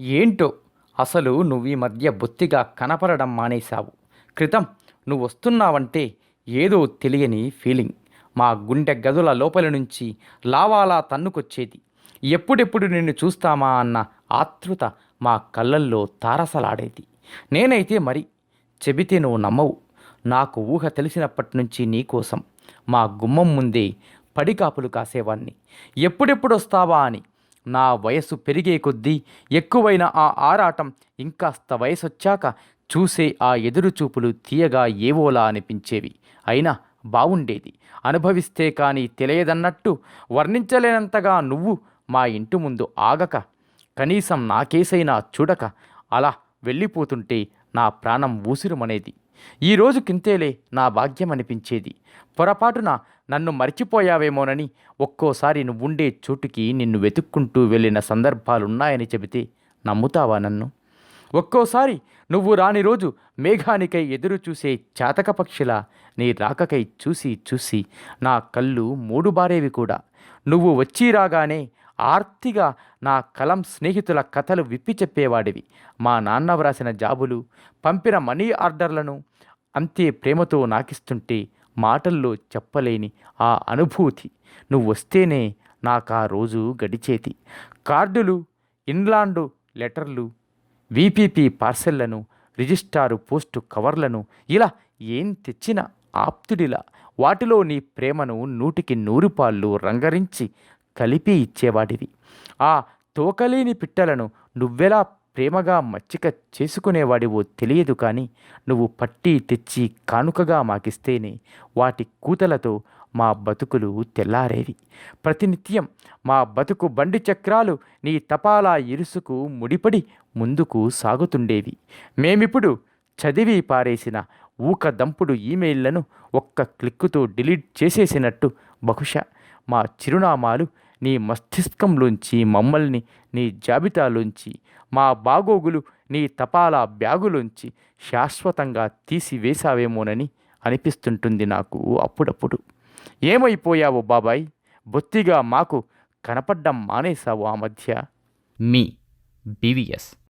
ఏంటో? అసలు నువ్వు ఈ మధ్య బొత్తిగా కనపడడం మానేశావు. క్రితం నువ్వు వస్తున్నావంటే ఏదో తెలియని ఫీలింగ్. మా గుండె గదుల లోపలి నుంచి లావాలా తన్నుకొచ్చేది. ఎప్పుడెప్పుడు నిన్ను చూస్తామా అన్న ఆతృత మా కళ్ళల్లో తారసలాడేది. నేనైతే మరి చెబితే నువ్వు నమ్మవు. నాకు ఊహ తెలిసినప్పటి నుంచి నీకోసం మా గుమ్మం ముందే పడికాపులు కాసేవాణ్ణి. ఎప్పుడెప్పుడు వస్తావా అని నా వయసు పెరిగే కొద్దీ ఎక్కువైన ఆ ఆరాటం ఇంకాస్త వయసొచ్చాక చూసే ఆ ఎదురుచూపులు తీయగా ఏవోలా అనిపించేవి. అయినా బావుండేది. అనుభవిస్తే కానీ తెలియదన్నట్టు వర్ణించలేనంతగా నువ్వు మా ఇంటి ముందు ఆగక. కనీసం నాకేసైనా చూడక అలా వెళ్ళిపోతుంటే నా ప్రాణం ఊసిరుమనేది. ఈ రోజు కింతేలే నా భాగ్యం అనిపించేది పొరపాటున నన్ను మర్చిపోయావేమోనని ఒక్కోసారి నువ్వుండే చోటుకి నిన్ను వెతుక్కుంటూ వెళ్ళిన సందర్భాలున్నాయని చెబితే నమ్ముతావా నన్ను? ఒక్కోసారి నువ్వు రాని రోజు మేఘానికై ఎదురు చూసే చాతక పక్షిలా నీ రాకకై చూసి చూసి నా కళ్ళు మూడుబారేవి కూడా. నువ్వు వచ్చి రాగానే ఆర్తిగా నా కలం స్నేహితుల కథలు విప్పి చెప్పేవాడివి. మా నాన్న వ్రాసిన జాబులు పంపిన మనీ ఆర్డర్లను అంతే ప్రేమతో నాకిస్తుంటే మాటల్లో చెప్పలేని ఆ అనుభూతి. నువ్వు వస్తేనే నాకు ఆ రోజు గడిచేది. కార్డులు ఇన్లాండు లెటర్లు వీపీపీ పార్సెళ్ళను రిజిస్టారు పోస్టు కవర్లను ఇలా ఏం తెచ్చినా ఆప్తుడిలా వాటిలో నీ ప్రేమను నూటికి నూరు పాళ్ళు రంగరించి కలిపి ఇచ్చేవాడివి. ఆ తోకలేని పిట్టలను నువ్వెలా ప్రేమగా మచ్చిక చేసుకునేవాడివో తెలియదు కానీ నువ్వు పట్టి తెచ్చి కానుకగా మాకిస్తేనే వాటి కూతలతో మా బతుకులు తెల్లారేవి. ప్రతినిత్యం మా బతుకు బండి చక్రాలు నీ తపాలా ఇరుసుకు ముడిపడి ముందుకు సాగుతుండేవి. మేమిప్పుడు చదివి పారేసిన ఊక దంపుడు ఈమెయిల్లను ఒక్క క్లిక్కుతో డిలీట్ చేసేసినట్టు బహుశా మా చిరునామాలు నీ మస్తిష్కంలోంచి మమ్మల్ని నీ జాబితాలోంచి మా బాగోగులు నీ తపాలా బ్యాగులోంచి శాశ్వతంగా తీసివేశావేమోనని అనిపిస్తుంటుంది నాకు అప్పుడప్పుడు. ఏమైపోయావు బాబాయ్? బొత్తిగా మాకు కనపడ్డం మానేశావు ఆ మధ్య. మీ బీవీఎస్